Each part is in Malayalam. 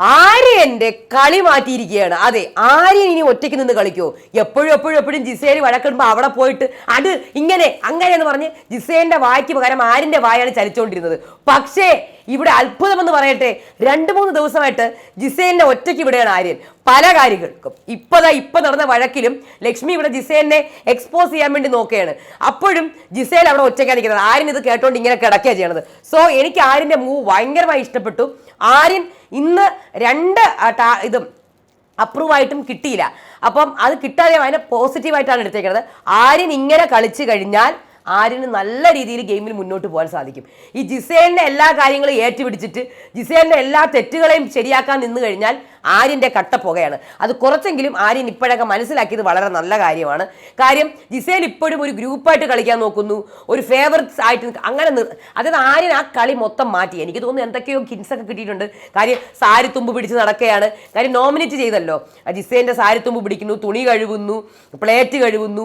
ആര്യന്റെ കളി മാറ്റിയിരിക്കുകയാണ്? അതെ ആര്യൻ ഇനി ഒറ്റയ്ക്ക് നിന്ന് കളിക്കോ എപ്പോഴും എപ്പോഴും എപ്പോഴും ജിസേന് വഴക്കിടുമ്പോൾ അവിടെ പോയിട്ട് അത് ഇങ്ങനെ അങ്ങനെ എന്ന് പറഞ്ഞ് ജിസേന്റെ വായ്ക്ക് പകരം ആര്യന്റെ വായാണ് ചലിച്ചുകൊണ്ടിരുന്നത് പക്ഷേ ഇവിടെ അത്ഭുതമെന്ന് പറയട്ടെ. രണ്ട് മൂന്ന് ദിവസമായിട്ട് ജിസേലിനെ ഒറ്റയ്ക്ക് വിടുകയാണ് ആര്യൻ. പല കാര്യങ്ങൾക്കും. ഇപ്പതാ ഇപ്പം നടന്ന വഴക്കിലും ലക്ഷ്മി ഇവിടെ ജിസേലിനെ എക്സ്പോസ് ചെയ്യാൻ വേണ്ടി നോക്കുകയാണ്. അപ്പോഴും ജിസേൽ അവിടെ ഒറ്റയ്ക്കാണ് നിൽക്കുന്നത്. ആര്യൻ ഇത് കേട്ടോണ്ട് ഇങ്ങനെ കിടക്കുക ചെയ്യണത്. സോ എനിക്ക് ആര്യന്റെ മൂവ് ഭയങ്കരമായി ഇഷ്ടപ്പെട്ടു. ആര്യൻ ഇന്ന് രണ്ട് ഇതും അപ്രൂവ് ആയിട്ടും കിട്ടിയില്ല. അപ്പം അത് കിട്ടാതെ അതിനെ പോസിറ്റീവായിട്ടാണ് എടുത്തേക്കുന്നത് ആര്യൻ ഇങ്ങനെ കളിച്ചു കഴിഞ്ഞാൽ ആര്യന് നല്ല രീതിയിൽ ഗെയിമിൽ മുന്നോട്ട് പോകാൻ സാധിക്കും. ഈ ജിസേലിന്റെ എല്ലാ കാര്യങ്ങളും ഏറ്റുപിടിച്ചിട്ട് ജിസേലിന്റെ എല്ലാ തെറ്റുകളെയും ശരിയാക്കാൻ നിന്ന് കഴിഞ്ഞാൽ ആര്യന്റെ കട്ട പുകയാണ്. അത് കുറച്ചെങ്കിലും ആര്യൻ ഇപ്പോഴൊക്കെ മനസ്സിലാക്കിയത് വളരെ നല്ല കാര്യമാണ്. കാര്യം ജിസേൽ ഇപ്പോഴും ഒരു ഗ്രൂപ്പായിട്ട് കളിക്കാൻ നോക്കുന്നു. ഒരു ഫേവററ്റ്സ് ആയിട്ട് അങ്ങനെ അതായത് ആര്യൻ ആ കളി മൊത്തം മാറ്റി. എനിക്ക് തോന്നുന്നു എന്തൊക്കെയോ കിൻസൊക്കെ കിട്ടിയിട്ടുണ്ട്. കാര്യം സാരി തുമ്പ് പിടിച്ച് നടക്കുകയാണ്. കാര്യം നോമിനേറ്റ് ചെയ്തല്ലോ. ജിസേന്റെ സാരി തുമ്പ് പിടിക്കുന്നു തുണി കഴുകുന്നു പ്ലേറ്റ് കഴുകുന്നു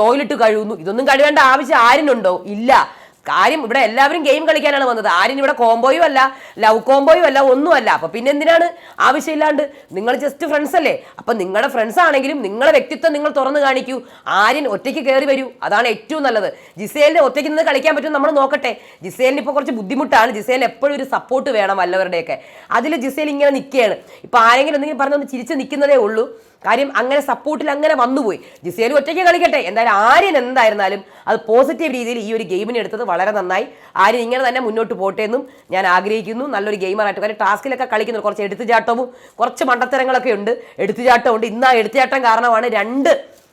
ടോയ്ലറ്റ് കഴുകുന്നു. ഇതൊന്നും കഴുകേണ്ട ആവശ്യം ആരിനുണ്ടോ ഇല്ല. കാര്യം ഇവിടെ എല്ലാവരും ഗെയിം കളിക്കാനാണ് വന്നത്. ആരും ഇവിടെ കോംബോയും അല്ല ലവ് കോംബോയും അല്ല ഒന്നുമല്ല. അപ്പൊ പിന്നെ എന്തിനാണ് ആവശ്യമില്ലാണ്ട്? നിങ്ങൾ ജസ്റ്റ് ഫ്രണ്ട്സ് അല്ലേ? അപ്പൊ നിങ്ങളുടെ ഫ്രണ്ട്സ് ആണെങ്കിലും നിങ്ങളുടെ വ്യക്തിത്വം നിങ്ങൾ തുറന്നു കാണിക്കൂ. ആര്യൻ ഒറ്റയ്ക്ക് കയറി വരൂ. അതാണ് ഏറ്റവും നല്ലത്. ജിസേലിന് ഒറ്റയ്ക്ക് നിന്ന് കളിക്കാൻ പറ്റും നമ്മൾ നോക്കട്ടെ. ജിസേലിന് ഇപ്പൊ കുറച്ച് ബുദ്ധിമുട്ടാണ്. ജിസേലിന് എപ്പോഴും ഒരു സപ്പോർട്ട് വേണം വല്ലവരുടെയൊക്കെ. അതിൽ ജിസേൽ ഇങ്ങനെ നിൽക്കുകയാണ്. ഇപ്പൊ ആരെങ്കിലും എന്തെങ്കിലും പറഞ്ഞൊന്ന് ചിരിച്ച് നിൽക്കുന്നതേ ഉള്ളൂ. കാര്യം അങ്ങനെ സപ്പോർട്ടിൽ അങ്ങനെ വന്നുപോയി. ജിസേൽ ഒറ്റയ്ക്ക് കളിക്കട്ടെ. എന്തായാലും ആര്യൻ എന്തായിരുന്നാലും അത് പോസിറ്റീവ് രീതിയിൽ ഈ ഒരു ഗെയിമിന് എടുത്തത് വളരെ നന്നായി. ആര്യൻ ഇങ്ങനെ തന്നെ മുന്നോട്ട് പോട്ടെ എന്നും ഞാൻ ആഗ്രഹിക്കുന്നു. നല്ലൊരു ഗെയിമറായിട്ട്. കാര്യം ടാസ്കിലൊക്കെ കളിക്കുന്നു കുറച്ച് എടുത്തുചാട്ടവും കുറച്ച് മണ്ടത്തരങ്ങളൊക്കെ ഉണ്ട്. എടുത്തുചാട്ടമുണ്ട്. ഇന്ന് ആ എടുത്തുചാട്ടം കാരണമാണ് രണ്ട്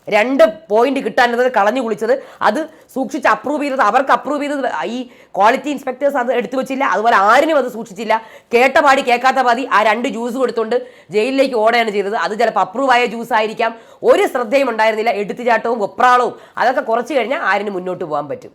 രണ്ട് പോയിന്റ് കിട്ടാനുള്ളത് കളഞ്ഞു കുളിച്ചത്. അത് സൂക്ഷിച്ച് അപ്രൂവ് ചെയ്തത് അവർക്ക് അപ്രൂവ് ചെയ്തത് ഈ ക്വാളിറ്റി ഇൻസ്പെക്ടേഴ്സ് അത് എടുത്തു വെച്ചില്ല. അതുപോലെ ആരിനും അത് സൂക്ഷിച്ചില്ല. കേട്ട പാടി കേൾക്കാത്ത പാതി ആ രണ്ട് ജ്യൂസ് കൊടുത്തുകൊണ്ട് ജയിലിലേക്ക് ഓടുകയാണ് ചെയ്തത്. അത് ചിലപ്പോൾ അപ്രൂവ് ആയ ജ്യൂസ് ആയിരിക്കാം. ഒരു ശ്രദ്ധയും ഉണ്ടായിരുന്നില്ല. എടുത്തുചാട്ടവും ഒപ്രാളവും അതൊക്കെ കുറച്ച് കഴിഞ്ഞാൽ ആരിന് മുന്നോട്ട് പോകാൻ പറ്റും.